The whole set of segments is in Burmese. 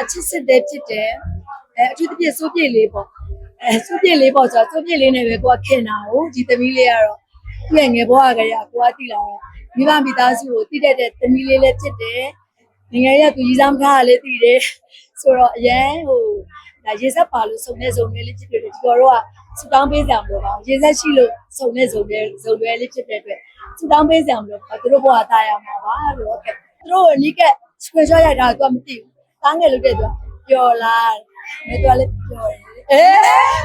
အချစ်စစ်တဲ့ဖြစ်တယ်အဲအထူးသဖြင့်စိုးပြည့်လေးပေါ့အဲစိုးပြည့်လေးပေါ့ဆိုတော့စိုးပြည့်လေးနဲ့ပဲကိုကခင်တာဟုတ်ဒီသမီးလေးကတော့သူ့ရဲ့ငယ်ဘဝကလေးကကိုကတိလာတော့မိဘမိသားစုကိုတိတက်တဲ့သမီးလေးလည်းဖြစ်တယ်ငငယ်ရသူကြီးစားမထားလည်းတည်တယ်ဆိုတော့အရန်ဟိုဒါရေဆက်ပါလို့စုံနေစုံနေလေးဖြစ်တယ်ဒီတော်တော့ကစတောင်းပေးကြမလို့ပါရေဆက်ရှိလို့စုံနေစုံနေစုံရွယ်လေးဖြစ်တဲ့အတွက်စတောင်းပေးကြမလို့ပါသူတို့ဘဝသားရမှာပါလို့ဟုတ်ကဲ့သူတို့အနိက screenshot ရိုက်တာကသူကမသိဘူး တားငယ်လို့တဲ့သူကပျော်လားမတော်လည်းပျော်တယ်အဲ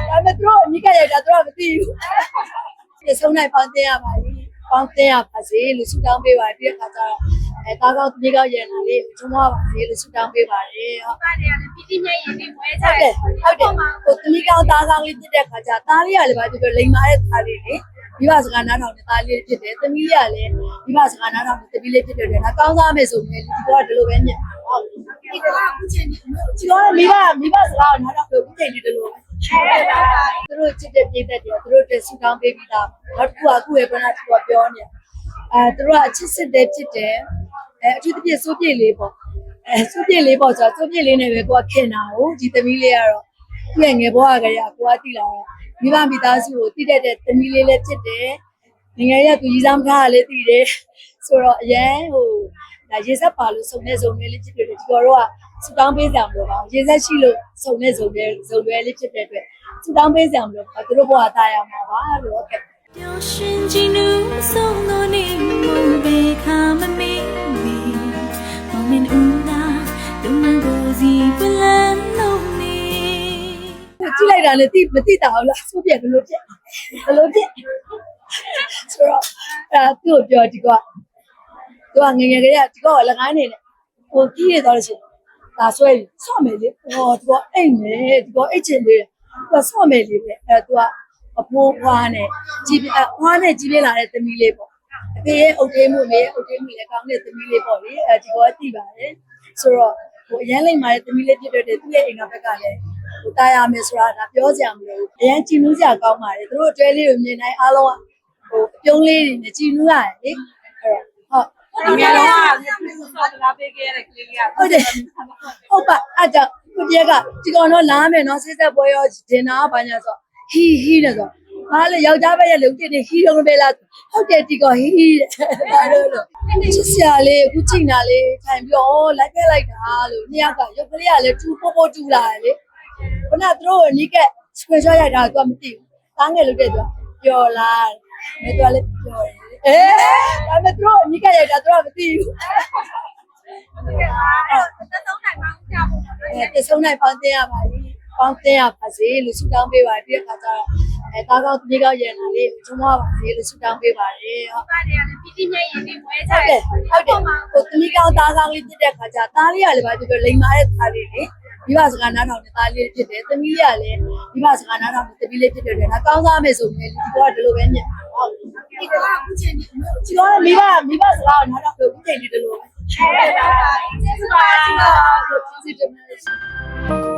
ဒါပေမဲ့သူတို့အနိကရိုက်တာသူကမသိဘူးဒီဆုံးနိုင်ပေါင်းတင်ရပါလိပေါင်းတင်ရပါစေလို့ဆုတောင်းပေးပါတယ်ပြီးတဲ့အခါကျတော့အဲတားကောင်းဒီကောင်းရန်လာလေးကျွမ်းပါပါစေလို့ဆုတောင်းပေးပါတယ်ဟုတ်ပါတယ်ကလည်းပီတိမြတ်ရင်နေမွဲကြဟုတ်တယ်ဟုတ်တယ်ဟိုသမီးကောင်းသားကောင်းလေးဖြစ်တဲ့ခါကျသားလေးကလည်းဘာဖြစ်လို့လိမ်မာတဲ့သားလေးလေမိဘစကားနားထောင်တဲ့သားလေးဖြစ်တယ်သမီးကလည်းမိဘစကားနားထောင်တဲ့သမီးလေးဖြစ်တယ်လေနော်ကောင်းစားမယ်ဆိုရင်ဒီကောကဒီလိုပဲညံ့ဟုတ် ဒီကအခုချိန်ဒီမျိုးဒီကောမိဘမိဘစကားကိုနားထောင်လို့ဒီချိန်ဒီလိုပဲသူတို့ချစ်တဲ့ပြည့်တဲ့တယ်သူတို့တက်ဆူတောင်းပေးပြီးသားနောက်တစ်ခုကအခုရဲ့ဘဏ္ဍာသူကပြောနေအဲသူတို့ကအချစ်စစ်တဲ့ဖြစ်တယ်အဲအထူးသဖြင့်စိုးပြည့်လေးပေါ့အဲစိုးပြည့်လေးပေါ့ဆိုတော့စိုးပြည့်လေးနဲ့ပဲကိုကခင်တာဟုတ်ဒီသမီးလေးကတော့သူ့ရဲ့ငယ်ဘဝကလေးကကိုကတိလာတော့မိဘမိသားစုကိုတိတက်တဲ့သမီးလေးလည်းဖြစ်တယ်ငငယ်ရသူကြီးစားမထားလည်းတည်တယ်ဆိုတော့အရန်ဟို ဒါရေဆက်ပါလို့စုံနေစုံနေလေးဖြစ်တယ်ဒီတော်တော့ကစတောင်းပေးကြမလို့ပါရေဆက်ရှိလို့စုံနေစုံနေစုံရွယ်လေးဖြစ်တဲ့အတွက်စတောင်းပေးကြမလို့ပါသူတို့ဘဝသားရမှာပါလို့ဟုတ်ကဲ့ပျော်ရွှင်ခြင်းနူးဆုံးသောနေ့မို့ဘေခါမမေ့မီမောင်မင်းဦးနာလူမန်ကိုစီပလန်လုံးနေကြည့်လိုက်တာလည်းတိမတိတာဘူးလားဆိုပြဘယ်လိုဖြစ်ဘယ်လိုဖြစ်ဆိုတော့အဲသူ့ကိုပြောဒီကွာ သူကငယ်ငယ်ကလေးကဒီကောလကိုင်းနေတယ်ဟိုကြီးရတော့လို့ရှိရင်ဒါဆွဲပြီးဆော့မယ်လေဟောဒီကောအိတ်မယ်ဒီကောအိတ်ချင်လေးသူကဆော့မယ်လေပဲအဲသူကအဖိုးဖွားနဲ့ကြီးပြအဖွားနဲ့ကြီးပြလာတဲ့သမီးလေးပေါ့အဖေရဲ့အုတ်သေးမှုမေရဲ့အုတ်သေးမှုလည်းကောင်းတဲ့သမီးလေးပေါ့လေအဲဒီကောသိပါတယ်ဆိုတော့ဟိုအရန်လိမ့်မာတဲ့သမီးလေးဖြစ်တဲ့သူ့ရဲ့အိမ်ကဘက်ကလည်းဟိုတာယာမယ်ဆိုတာဒါပြောကြမလို့အရင်ကြည်နူးကြကောင်းပါတယ်သူတို့အတွဲလေးကိုမြင်တိုင်းအားလုံးကဟိုအပြုံးလေးတွေနဲ့ကြည်နူးရတယ်လေအဲ့တော့ ဟုတ်ငယ်တော့ဆော့တလားပေးခဲ့တဲ့ကလေးလေးကဟုတ်တယ်ဟုတ်ပါအဲ့တော့ကိုတည်းကဒီကောင်တော့လာမယ်နော်ဆက်ဆက်ပွဲရောဒင်နာဘာညာဆိုဟီဟီနဲ့ဆိုဟာလေယောက်ျားပဲရဲ့လုံတစ်နေဟီရုံပဲလားဟုတ်တယ်ဒီကောင်ဟီဟီတဲ့ဒါလို့လို့ချစ်စရာလေးအခုချိန်တာလေးထိုင်ပြီးတော့လိုက်ခဲ့လိုက်တာလို့နှစ်ယောက်ကရုပ်ကလေးကလည်းတူပို့ပို့တူလာတယ်လေခုနကသူတို့အနိက screenshot ရိုက်တာကသူကမသိဘူး။တားငယ်လို့တဲ့သူကပျော်လား။မတော်လည်းပျော်တယ်။ အဲဒါပေမဲ့သူတို့အနိကရိုက်တာသူကမသိဘူးတကယ်လားသက်ဆုံးနိုင်မှကြဖို့။အဲတဆုံးနိုင်ပေါင်းတင်ရပါလိ။ပေါင်းတင်ရပါစေလို့ဆုတောင်းပေးပါတယ်ပြီးတဲ့အခါကျတော့အဲတားကောင်းဒီကောင်းရန်လာလေးကျွမ်းပါပါစေလို့ဆုတောင်းပေးပါတယ်။ဟုတ်ပါတယ်ကလည်းပီတိမြတ်ရင်နေမွဲကြတယ်ဟုတ်တယ်ဟိုသမီးကောင်းသားကောင်းလေးဖြစ်တဲ့အခါကျသားလေးကလည်းဘာဖြစ်လို့လိမ်မာတဲ့သားလေးလေမိဘစကားနားထောင်တဲ့သားလေးဖြစ်တယ်သမီးကလည်းမိဘစကားနားထောင်တဲ့သမီးလေးဖြစ်တယ်လေ။ကောင်းစားမယ်ဆိုရင်ဒီကောကဒီလိုပဲညံ့ဟုတ်ဒီကအခု ချိန်ဒီမျိုးဒီတော့မိဘမိဘစကားကိုနားတော့ပြောပြီးချိန်နေတယ်လို့ဟုတ်တယ်ပါကျေးဇူးပါကျေးဇူးတင်ပါတယ်